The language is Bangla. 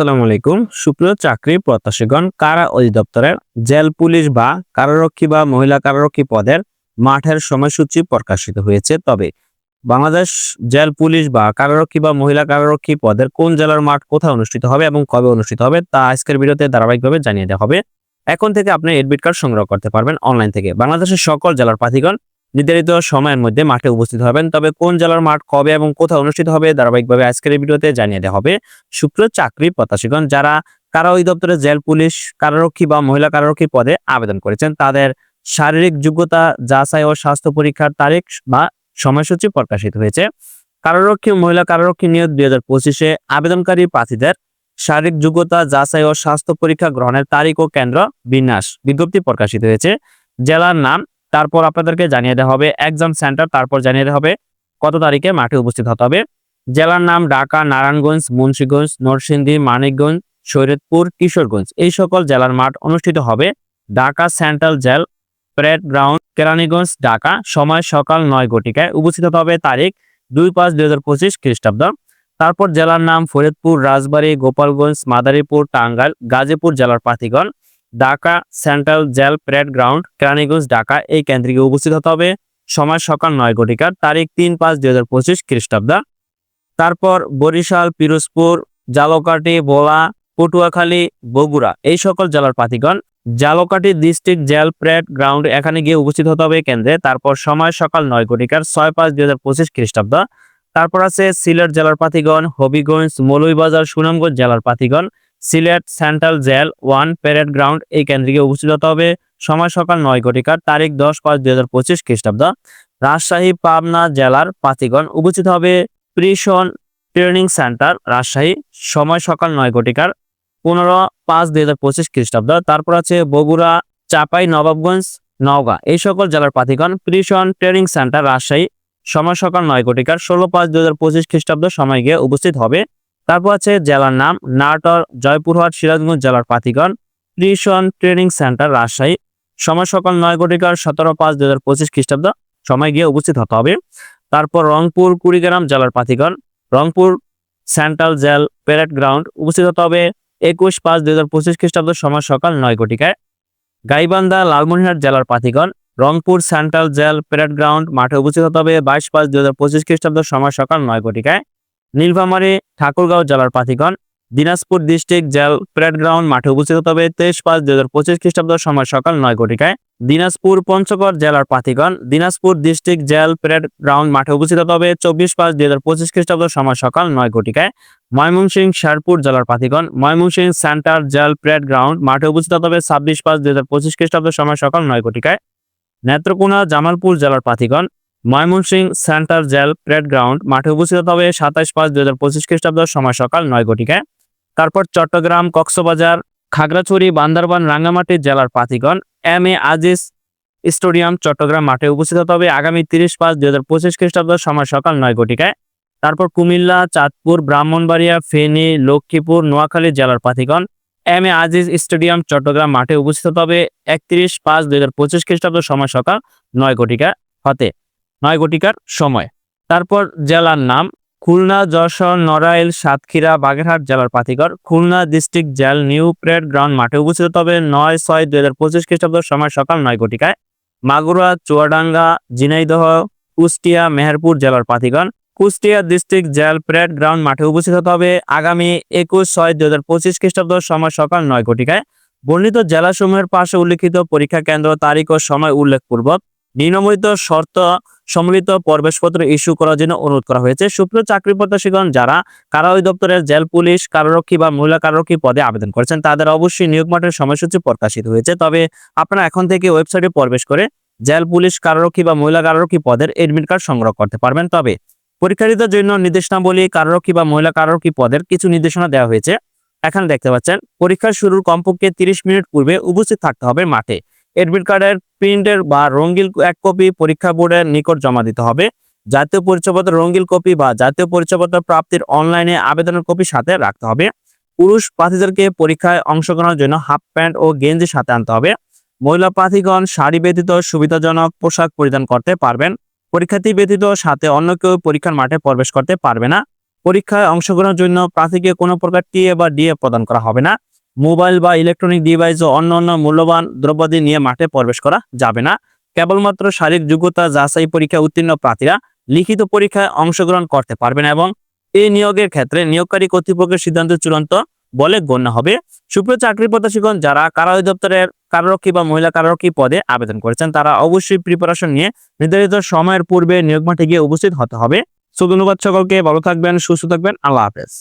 আসসালামু আলাইকুম। সুপ্রিয় চাকরি প্রত্যাশীগণ, কারা অধিদপ্তরের জেল পুলিশ বা কারারক্ষী বা মহিলা কারারক্ষী পদের মাঠের সময়সূচি প্রকাশিত হয়েছে? তবে বাংলাদেশ জেল পুলিশ বা কারারক্ষী বা মহিলা কারারক্ষী পদের কোন জেলার মাঠ কোথায় অনুষ্ঠিত হবে এবং কবে অনুষ্ঠিত হবে তা আজকের ভিডিওতে ধারাবাহিকভাবে জানিয়ে দেওয়া হবে। এখন থেকে আপনি এডমিট কার্ড সংগ্রহ করতে পারবেন অনলাইন থেকে। বাংলাদেশের সকল জেলার প্রার্থীগণ নির্ধারিত সময়ের মধ্যে মাঠে উপস্থিত হবেন। তবে কোন জেলার মাঠ কবে এবং কোথায় অনুষ্ঠিত হবে ধারাবাহিকভাবে আজকের ভিডিওতে জানিয়ে দেওয়া হবে। শুক্র চাকরি প্রত্যাশীগণ, যারা কারা অধিদপ্তরের জেল, পুলিশ কারারক্ষী বা মহিলা কারারক্ষী পদে আবেদন করেছেন, তাদের শারীরিক যোগ্যতা যাচাই ও স্বাস্থ্য পরীক্ষার তারিখ বা সময়সূচি প্রকাশিত হয়েছে। কারারক্ষী মহিলা কারারক্ষী নিয়োগ দুই হাজার পঁচিশে আবেদনকারী প্রার্থীদের শারীরিক যোগ্যতা যাচাই ও স্বাস্থ্য পরীক্ষা গ্রহণের তারিখ ও কেন্দ্র বিন্যাস বিজ্ঞপ্তি প্রকাশিত হয়েছে। জেলার নাম তারপর আপনাদেরকে জানিয়ে দেওয়া হবে এক্সাম সেন্টার তারপর জানিয়ে দেওয়া হবে কত তারিখে মাঠে উপস্থিত হতে হবে। জেলার নাম ঢাকা, নারায়ণগঞ্জ, মুন্সীগঞ্জ, নরসিংদী, মানিকগঞ্জ, শরীয়তপুর, কিশোরগঞ্জ। এই সকল জেলার মাঠ অনুষ্ঠিত হবে Dhaka central jail parade ground, Keraniganj, Dhaka. সময় সকাল নয় ঘটিকায় উপস্থিত হতে হবে তারিখ দুই পাঁচ দুই হাজার পঁচিশ খ্রিস্টাব্দ। তারপর জেলার নাম ফরিদপুর, রাজবাড়ী, গোপালগঞ্জ, মাদারীপুর, টাঙ্গাইল, গাজীপুর জেলার প্রার্থীগণ। Dhaka central jail parade ground, Keraniganj, Dhaka. এই কেন্দ্রে উপস্থিত হতে হবে। সময় সকাল নয় ঘটিকার তারিখ তিন পাঁচ দুই হাজার পঁচিশ খ্রিস্টাব্দ। তারপর বরিশাল, পিরোজপুর জালকাটি বোলা পটুয়াখালী, বগুড়া এই সকল জেলার প্রার্থীগণ Jhalakathi district jail parade ground এখানে গিয়ে উপস্থিত হতে হবে কেন্দ্রে। তারপর সময় সকাল নয় ঘটিকার ছয় পাঁচ দুই হাজার পঁচিশ খ্রিস্টাব্দ। তারপর আছে সিলেট জেলার প্রার্থীগণ, হবিগঞ্জ, মৌলভীবাজার, সুনামগঞ্জ জেলার প্রার্থীগণ Sylhet central jail one parade ground এই কেন্দ্রে গিয়ে উপস্থিত হতে হবে। সময় সকাল নয় ঘটিকার তারিখ দশ পাঁচ দুই হাজার পঁচিশ খ্রিস্টাব্দ। রাজশাহী, পাবনা জেলার প্রার্থীগণ উপস্থিত হবে। Prison training centre, Rajshahi. সময় সকাল নয় ঘটিকার পনেরো পাঁচ দুই হাজার পঁচিশ খ্রিস্টাব্দ। তারপর আছে বগুড়া, চাপাই, নবাবগঞ্জ, নওগাঁ। এই সকল জেলার প্রার্থীগণ প্রিশন ট্রেনিং সেন্টার, রাজশাহী। সময় সকাল নয় ঘটিকার ষোলো পাঁচ দুই হাজার পঁচিশ খ্রিস্টাব্দ সময় গিয়ে উপস্থিত হবে। তারপর আছে জেলার নাম নাটোর জয়পুরহাট সিরাজগঞ্জ জেলার প্রার্থীগণ প্রিশন ট্রেনিং সেন্টার, রাজশাহী। সময় সকাল নয় ঘটিকার সতেরো পাঁচ দুই হাজার পঁচিশ খ্রিস্টাব্দ। সময় গিয়ে উপস্থিত হতে হবে। তারপর রংপুর, কুড়িগ্রাম জেলার প্রার্থীগণ Rangpur central jail, parade ground উপস্থিত হতে হবে একুশ পাঁচ দুই হাজার পঁচিশ খ্রিস্টাব্দ সময় সকাল নয় ঘটিকায়। গাইবান্ধা, লালমনিরহাট জেলার প্রার্থীগণ Rangpur central jail, parade ground মাঠে উপস্থিত হতে হবে বাইশ পাঁচ দুই হাজার পঁচিশ খ্রিস্টাব্দ সময় সকাল নয় ঘটিকায়। নীলফামারী, ঠাকুরগাঁও জেলার প্রার্থীগণ Dinajpur district jail parade ground মাঠে উপস্থিত হবে তেইশ পাঁচ দুই হাজার পঁচিশ খ্রিস্টাব্দ সময় সকাল নয় ঘটিকায়। দিনাজপুর পঞ্চগড় জেলার প্রার্থীগণ Dinajpur district jail parade ground মাঠে উপস্থিত হবে চব্বিশ পাঁচ দুই হাজার পঁচিশ খ্রিস্টাব্দ সময় সকাল নয় ঘটিকায়। ময়মনসিংহ শেরপুর জেলার প্রার্থীগণ Mymensingh centre jail parade ground মাঠে উপস্থিত হবে ছাব্বিশ পাঁচ দুই হাজার পঁচিশ খ্রিস্টাব্দ সময় সকাল নয় ঘটিকায়। নেত্রকোনা, জামালপুর জেলার প্রার্থীগণ Mymensingh centre jail parade ground, মাঠে উপস্থিত হবে সাতাশ পাঁচ দুই হাজার পঁচিশ খ্রিস্টাব্দ সময় সকাল নয় ঘটিকায় তারপর চট্টগ্রাম, কক্সবাজার, খাগড়াছড়ি, বান্দরবান, রাঙ্গামাটি জেলার প্রার্থীগণ M A Aziz stadium, Chattogram, মাঠে উপস্থিত হবে আগামী তিরিশ পাঁচ দুই হাজার পঁচিশ খ্রিস্টাব্দ সময় সকাল নয় ঘটিকায় তারপর কুমিল্লা, চাঁদপুর, ব্রাহ্মণবাড়িয়া, ফেনী, লক্ষ্মীপুর, নোয়াখালী জেলার প্রার্থীগণ M A Aziz stadium, Chattogram, মাঠে উপস্থিত হবে একত্রিশ পাঁচ দুই হাজার পঁচিশ খ্রিস্টাব্দ সময় সকাল নয় ঘটিকা। হতে নয় ঘটিকার সময়। তারপর জেলার নাম খুলনা, যশোর, নড়াইল, সাতক্ষীরা, বাগেরহাট জেলার প্রার্থীগণ Khulna district jail new parade ground মাঠে উপস্থিত। তবে নয় ছয় দুই হাজার পঁচিশ খ্রিস্টাব্দ সময় সকাল নয় ঘটিকায় মাগুরা, চুয়াডাঙ্গা, ঝিনাইদহ, কুষ্টিয়া, মেহেরপুর জেলার প্রার্থীগণ Kushtia district jail parade ground মাঠে উপস্থিত। হবে আগামী একুশ ছয় দুই হাজার পঁচিশ খ্রিস্টাব্দ সময় সকাল নয় ঘটিকায় বর্ণিত জেলাসমূহের পাশে উল্লেখিত পরীক্ষা কেন্দ্র, তারিখ ও সময় উল্লেখপূর্বক নিম্নলিখিত শর্ত সম্মিলিত প্রবেশপত্র ইস্যু করার জন্য অনুরোধ করা হয়েছে। সুপ্রিয় চাকরি প্রত্যাশীগণ, যারা কারা দপ্তরের জেল, পুলিশ কারারক্ষী বা মহিলা কারারক্ষী পদে আবেদন করেছেন, তাদের অবশ্যই নিয়োগ মাঠের সময়সূচি প্রকাশিত হয়েছে। তবে আপনারা এখন থেকে ওয়েবসাইটে প্রবেশ করে জেল, পুলিশ কারারক্ষী বা মহিলা কারারক্ষী পদের এডমিট কার্ড সংগ্রহ করতে পারবেন। তবে পরীক্ষার্থীদের জন্য নির্দেশনাবলী কারারক্ষী বা মহিলা কারারক্ষী পদের কিছু নির্দেশনা দেওয়া হয়েছে। এখানে দেখতে পাচ্ছেন, পরীক্ষা শুরুর কমপক্ষে তিরিশ মিনিট পূর্বে উপস্থিত থাকতে হবে মাঠে। এডমিট কার্ডের প্রিন্টের বা রঙ্গিল এক কপি পরীক্ষা বোর্ডের নিকট জমা দিতে হবে। জাতীয় পরিচয়পত্র রঙ্গিল কপি বা জাতীয় পরিচয়পত্র প্রাপ্তির অনলাইনে আবেদনের কপি সাথে রাখতে হবে। পুরুষ প্রার্থীদেরকে পরীক্ষায় অংশগ্রহণের জন্য হাফ প্যান্ট ও গেঞ্জি সাথে আনতে হবে। মহিলা প্রার্থীগণ শাড়ি ব্যতীত সুবিধাজনক পোশাক পরিধান করতে পারবেন। পরীক্ষার্থী ব্যতীত সাথে অন্য কেউ পরীক্ষার মাঠে প্রবেশ করতে পারবে না। পরীক্ষায় অংশগ্রহণের জন্য প্রার্থীকে কোনো প্রকার টিএ বা ডিএ প্রদান করা হবে না। মোবাইল বা ইলেকট্রনিক ডিভাইস ও অন্যান্য মূল্যবান দ্রব্যাদি নিয়ে মাঠে প্রবেশ করা যাবে না। কেবলমাত্র শারীরিক যোগ্যতা যাচাই পরীক্ষায় উত্তীর্ণ প্রার্থীরা লিখিত পরীক্ষায় অংশগ্রহণ করতে পারবেন এবং এই নিয়োগের ক্ষেত্রে নিয়োগকারী কর্তৃপক্ষের সিদ্ধান্ত চূড়ান্ত বলে গণ্য হবে। সুপ্রিয় চাকরি প্রত্যাশীগণ, যারা কারা অধিদপ্তরের কারারক্ষী বা মহিলা কারারক্ষী পদে আবেদন করেছেন, তারা অবশ্যই প্রিপারেশন নিয়ে নির্ধারিত সময়ের পূর্বে নিয়োগ মাঠে গিয়ে উপস্থিত হতে হবে। সো ধন্যবাদ সকলকে ভালো থাকবেন, সুস্থ থাকবেন। আল্লাহ হাফেজ।